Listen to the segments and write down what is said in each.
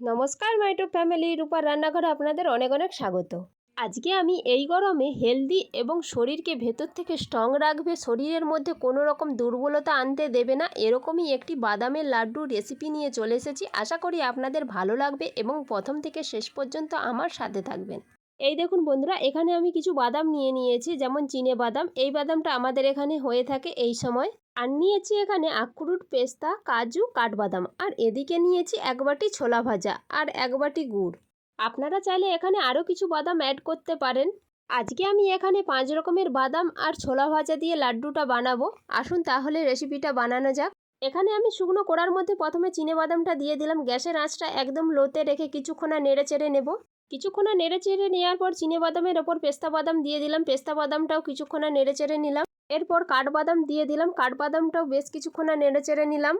নমস্কার মাইটু ফ্যামিলি রূপার রান্নাঘরে আপনাদের অনেক অনেক স্বাগত। আজকে আমি এই গরমে হেলদি এবং শরীরকে ভেতর থেকে স্ট্রং রাখবে, শরীরের মধ্যে কোনো রকম দুর্বলতা আনতে দেবে না, এরকমই একটি বাদামের লাড্ডু রেসিপি নিয়ে চলে এসেছি। আশা করি আপনাদের ভালো লাগবে এবং প্রথম থেকে শেষ পর্যন্ত আমার সাথে থাকবেন। এই দেখুন বন্ধুরা, এখানে আমি কিছু বাদাম নিয়ে নিয়েছি, যেমন চিনে বাদাম। এই বাদামটা আমাদের এখানে হয়ে থাকে এই সময়। আর নিয়েছি এখানে আখরুট, পেস্তা, কাজু, কাঠবাদাম। আর এদিকে নিয়েছি এক বাটি ছোলা ভাজা আর এক বাটি গুড়। আপনারা চাইলে এখানে আরও কিছু বাদাম অ্যাড করতে পারেন। আজকে আমি এখানে পাঁচ রকমের বাদাম আর ছোলা ভাজা দিয়ে লাড্ডুটা বানাবো। আসুন তাহলে রেসিপিটা বানানো যাক। এখানে আমি শুকনো কড়ার মধ্যে প্রথমে চিনে বাদামটা দিয়ে দিলাম। গ্যাসের আঁচটা একদম লোতে রেখে কিছুক্ষণ নেড়ে চেড়ে নেব। কিছুক্ষণ নেড়ে চেড়ে নেওয়ার পর চিনে বাদামের ওপর পেস্তা বাদাম দিয়ে দিলাম। পেস্তা বাদামটাও কিছুক্ষণ নেড়ে চেড়ে নিলাম। এরপর কাঠবাদাম দিয়ে দিলাম। কাঠবাদামটাও বেশ কিছুক্ষণ নেড়ে চেড়ে নিলাম।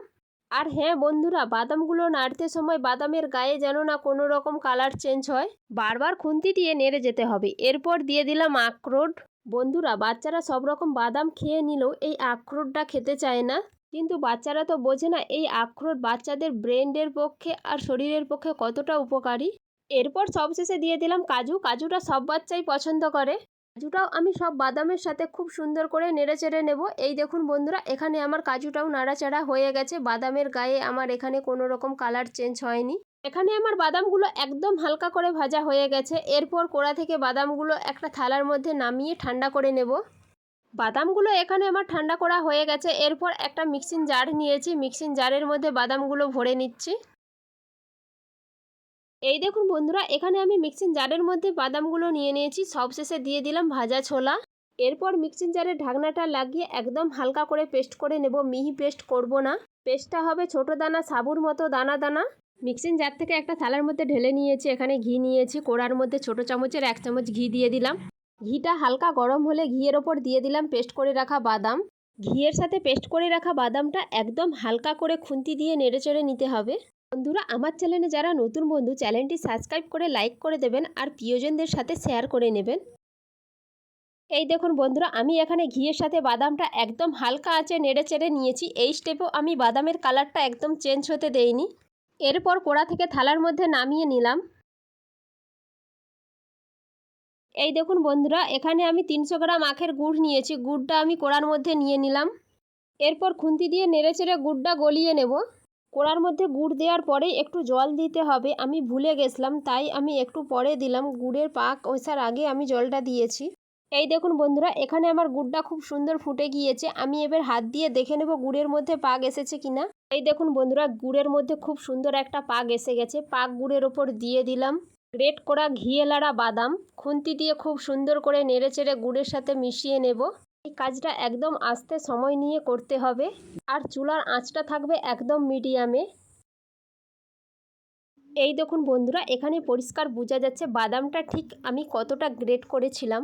আর হ্যাঁ বন্ধুরা, বাদামগুলো নাড়তে সময় বাদামের গায়ে যেন না কোনো রকম কালার চেঞ্জ হয়। বারবার খুন্তি দিয়ে নেড়ে যেতে হবে। এরপর দিয়ে দিলাম আখরোট। বন্ধুরা, বাচ্চারা সব রকম বাদাম খেয়ে নিলেও এই আখরোটটা খেতে চায় না। কিন্তু বাচ্চারা তো বোঝে না, এই আখরোট বাচ্চাদের ব্রেনের পক্ষে আর শরীরের পক্ষে কতটা উপকারী। এরপর সবশেষে দিয়ে দিলাম কাজু। কাজুটা সব বাচ্চাই পছন্দ করে। কাজুটাও আমি সব বাদামের সাথে খুব সুন্দর করে নেড়েচেড়ে নেব। এই দেখুন বন্ধুরা, এখানে আমার কাজুটাও নাড়াচাড়া হয়ে গেছে। বাদামের গায়ে আমার এখানে কোনো রকম কালার চেঞ্জ হয়নি। এখানে আমার বাদামগুলো একদম হালকা করে ভাজা হয়ে গেছে। এরপর কোড়া থেকে বাদামগুলো একটা থালার মধ্যে নামিয়ে ঠান্ডা করে নেব। বাদামগুলো এখানে আমার ঠান্ডা করা হয়ে গেছে। এরপর একটা মিক্সিং জার নিয়েছি। মিক্সিং জারের মধ্যে বাদামগুলো ভরে নিচ্ছি। এই দেখুন বন্ধুরা, এখানে আমি মিক্সিং জারের মধ্যে বাদামগুলো নিয়ে নিয়েছি। সবশেষে দিয়ে দিলাম ভাজা ছোলা। এরপর মিক্সিং জারের ঢাকনাটা লাগিয়ে একদম হালকা করে পেস্ট করে নেব। মিহি পেস্ট করব না। পেস্টটা হবে ছোট দানা, সাবুর মতো দানা দানা। মিক্সিং জার থেকে একটা থালার মধ্যে ঢেলে নিয়েছি। এখানে ঘি নিয়েছি। কোড়ার মধ্যে ছোট চামচের এক চামচ ঘি দিয়ে দিলাম। ঘিটা হালকা গরম হলে ঘিয়ের ওপর দিয়ে দিলাম। পেস্ট করে রাখা বাদাম। ঘিয়ের সাথে পেস্ট করে রাখা বাদামটা একদম হালকা করে খুন্তি দিয়ে নেড়ে চেড়ে নিতে হবে। বন্ধুরা, আমার চ্যানেলে যারা নতুন বন্ধু, চ্যানেলটি সাবস্ক্রাইব করে লাইক করে দেবেন আর প্রিয়জনদের সাথে শেয়ার করে নেবেন। এই দেখুন বন্ধুরা, আমি এখানে ঘিয়ের সাথে বাদামটা একদম হালকা আঁচে নেড়ে চেড়ে নিয়েছি। এই স্টেপেও আমি বাদামের কালারটা একদম চেঞ্জ হতে দেইনি। এরপর কোড়া থেকে থালার মধ্যে নামিয়ে নিলাম। এই দেখুন বন্ধুরা, এখানে আমি তিনশো গ্রাম আখের গুড় নিয়েছি। গুড়টা আমি কোড়ার মধ্যে নিয়ে নিলাম। এরপর খুন্তি দিয়ে নেড়ে চেড়ে গুড়টা গলিয়ে নেব। কোড়ার মধ্যে গুড় দেওয়ার পরে একটু জল দিতে হবে। আমি ভুলে গেছিলাম, তাই আমি একটু পরে দিলাম। গুড়ের পাক ওইসার আগে আমি জলটা দিয়েছি। এই দেখুন বন্ধুরা, এখানে আমার গুড়টা খুব সুন্দর ফুটে গিয়েছে। আমি এবার হাত দিয়ে দেখে নেব গুড়ের মধ্যে পাক এসেছে কিনা। এই দেখুন বন্ধুরা, গুড়ের মধ্যে খুব সুন্দর একটা পাক এসে গেছে। পাক গুড়ের ওপর দিয়ে দিলাম। গ্রেট করা ঘিয়ে লাড়া বাদাম। খুন্তি দিয়ে খুব সুন্দর করে নেড়ে চেড়ে গুড়ের সাথে মিশিয়ে নেব। এই কাজটা একদম আস্তে সময় নিয়ে করতে হবে। আর চুলার আঁচটা থাকবে একদম মিডিয়ামে। এই দেখুন বন্ধুরা, এখানে পরিষ্কার বোঝা যাচ্ছে বাদামটা ঠিক আমি কতটা গ্রেট করেছিলাম।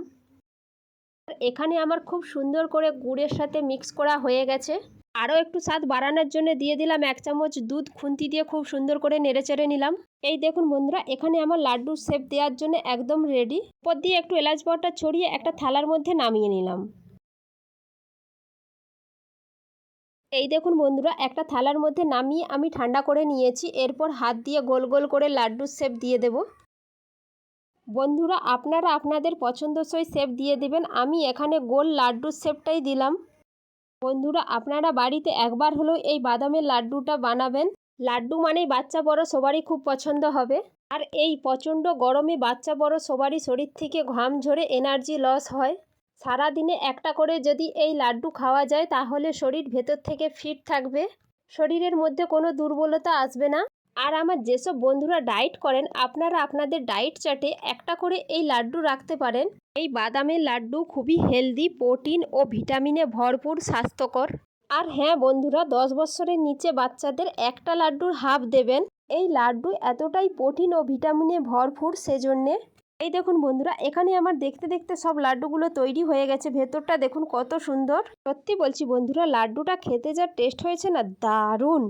এখানে আমার খুব সুন্দর করে গুড়ের সাথে মিক্স করা হয়ে গেছে। আরও একটু স্বাদ বাড়ানোর জন্য দিয়ে দিলাম এক চামচ দুধ, খুন্তি দিয়ে খুব সুন্দর করে নেড়ে চেড়ে নিলাম। এই দেখুন বন্ধুরা, এখানে আমার লাড্ডুর শেপ দেওয়ার জন্য একদম রেডি উপর দিয়ে একটু এলাচ পাউডার ছড়িয়ে একটা থালার মধ্যে নামিয়ে নিলাম। এই দেখুন বন্ধুরা, একটা থালার মধ্যে নামিয়ে আমি ঠান্ডা করে নিয়েছি, এরপর হাত দিয়ে গোল গোল করে লাড্ডুর শেপ দিয়ে দেব। বন্ধুরা, আপনারা আপনাদের পছন্দসই শেপ দিয়ে দেবেন, আমি এখানে গোল লাড্ডুর শেপটাই দিলাম। বন্ধুরা, আপনারা বাড়িতে একবার হলেও এই বাদামের লাড্ডুটা বানাবেন। লাড্ডু মানেই বাচ্চা বড় সবারই খুব পছন্দ হবে। আর এই প্রচণ্ড গরমে বাচ্চা বড় সবারই শরীর থেকে ঘাম ঝরে এনার্জি লস হয়। সারা দিনে একটা করে যদি এই লাড্ডু খাওয়া যায়, তাহলে শরীর ভেতর থেকে ফিট থাকবে। শরীরের মধ্যে কোনো দুর্বলতা আসবে না। আর আমার যেসব বন্ধুরা ডায়েট করেন, আপনারা আপনাদের ডায়েট চার্টে একটা করে এই লাড্ডু রাখতে পারেন। এই বাদামের লাড্ডু খুবই হেলদি প্রোটিন ও ভিটামিনে ভরপুর, স্বাস্থ্যকর। আর হ্যাঁ বন্ধুরা, দশ বছরের নিচে বাচ্চাদের একটা লাড্ডুর হাফ দেবেন। এই লাড্ডু এতটাই প্রোটিন ও ভিটামিনে ভরপুর সেজন্যে। এই দেখুন বন্ধুরা, এখানে আমার দেখতে দেখতে সব লাড্ডুগুলো তৈরি হয়ে গেছে। ভেতরটা দেখুন কত সুন্দর। সত্যি বলছি বন্ধুরা, লাড্ডুটা খেতে যা টেস্ট হয়েছে না, দারুণ!